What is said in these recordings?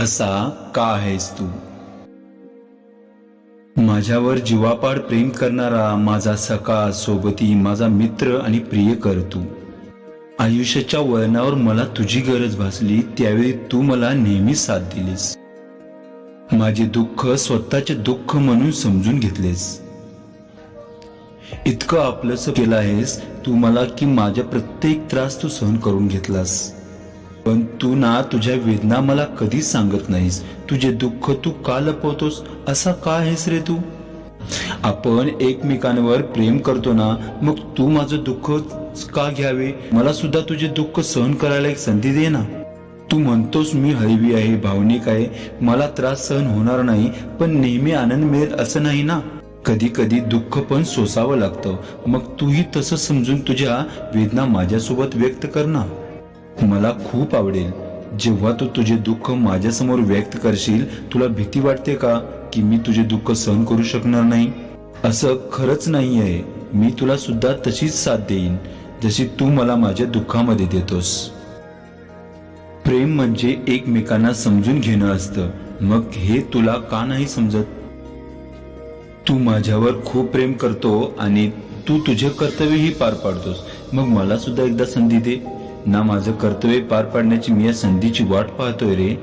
असा का आहेस तू? माझ्यावर जीवापाड प्रेम करणारा माझा सका सोबती माझा मित्र आणि प्रिय कर तू. आयुष्याच्या वळणावर मला तुझी गरज भासली त्यावेळी तू मला नेहमी साथ दिलीस. माझे दुःख स्वतःचे दुःख म्हणून समजून घेतलेस. इतकं आपलंस केलं आहेस तू मला की माझ्या प्रत्येक त्रास तू सहन करून घेतलास. पण तू ना तुझ्या वेदना मला कधीच सांगत नाहीस. तुझे दुःख तू का लपवतोस? असा का आहेस रे तू? आपण एकमेकांवर प्रेम करतो ना मग तू माझं दुःख का घ्यावे? मला सुद्धा तुझे दुःख सहन करायला एक संधी दे ना. तू म्हणतोस मी हळवी आहे भावनिक आहे मला त्रास सहन होणार नाही पण नेहमी आनंद मिळेल असं नाही ना? कधी कधी दुःख पण सोसावं लागतं. मग तूही तसं समजून तुझ्या वेदना माझ्यासोबत व्यक्त कर ना. मला खूप आवडेल. जेव्हा तू तुझे दुःख माझ्यासमोर व्यक्त करशील तुला भीती वाटते का की मी तुझे दुःख सहन करू शकणार नाही? असं खरंच नाही आहे मी तुला सुद्धा तशीच साथ देईन जशी तू मला माझ्या दुःखामध्ये देतोस. प्रेम म्हणजे एकमेकांना समजून घेणं असतं. मग हे तुला का नाही समजत? तू माझ्यावर खूप प्रेम करतो आणि तू तुझे कर्तव्यही पार पाडतोस. मग मला सुद्धा एकदा संधी दे. ना माझं कर्तव्य पार पाडण्याची मी या संधीची वाट पाहतोय रे.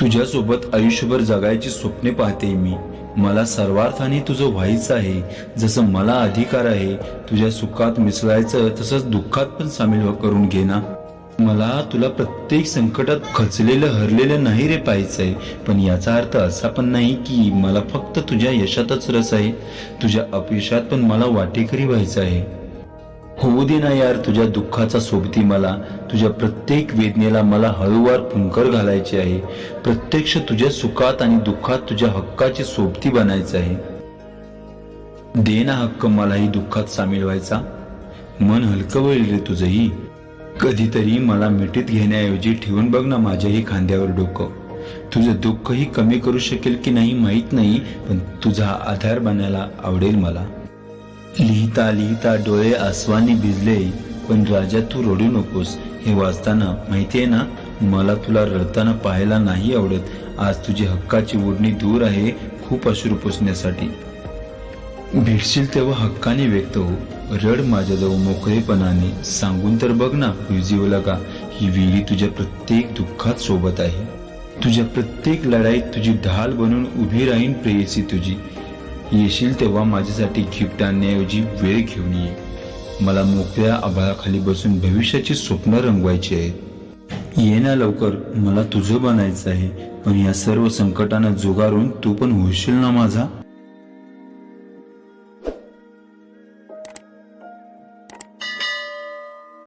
तुझ्यासोबत आयुष्यभर जगायची स्वप्ने पाहते मी. मला सर्वार्थाने तुझं व्हायचं आहे. जसं मला अधिकार आहे तुझ्या सुखात मिसळायचं तसंच दुःखात पण सामील हो- करून घे ना. मला तुला प्रत्येक संकटात खचलेलं हरलेलं नाही रे पाहायचंय. पण याचा अर्थ असा पण नाही की मला फक्त तुझ्या यशातच रस आहे. तुझ्या अपयशात पण मला वाटेकरी व्हायचं आहे. होऊ दे ना यार तुझ्या दुःखाचा सोबती मला तुझ्या प्रत्येक वेदनेला मला हळूवार पुंकर घालायची आहे. प्रत्यक्ष तुझ्या सुखात आणि दुःखात तुझ्या हक्काची सोबती बनायचं आहे. दे ना हक्क मलाही दुःखात सामील व्हायचा. मन हलकं होईल रे तुझंही. कधीतरी मला मिठीत घेण्याऐवजी ठेवून बघ ना माझ्याही खांद्यावर डोकं. तुझं दुःखही कमी करू शकेल की नाही माहीत नाही पण तुझा आधार बनायला आवडेल मला. लिहिता लिहिता डोळे आसवानी भिजले. पण राजा तू रडू नकोस. हे वाचताना माहितीये ना मला तुला रडताना पाहायला नाही आवडत. आज तुझी हक्काची ओढणी दूर आहे खूप अश्रू पुसण्यासाठी. भेटशील तेव्हा हक्काने व्यक्त हो. रड माझ्याजवळ मोकळेपणाने. सांगून तर बघ ना म्युझिओला का? ही विहिरी तुझ्या प्रत्येक दुःखात सोबत आहे. तुझ्या प्रत्येक लढाईत तुझी ढाल बनून उभी राहीन प्रेयसी तुझी. येशील तेव्हा माझ्यासाठी गिफ्ट आणण्याऐवजी वेळ घेऊन ये. मला मोकळ्या आभाळाखाली बसून भविष्याची स्वप्न रंगवायची आहेत ये ना लवकर मला तुझं बनायचं आहे. पण या सर्व संकटांना जुगारून तू पण होशील ना माझा?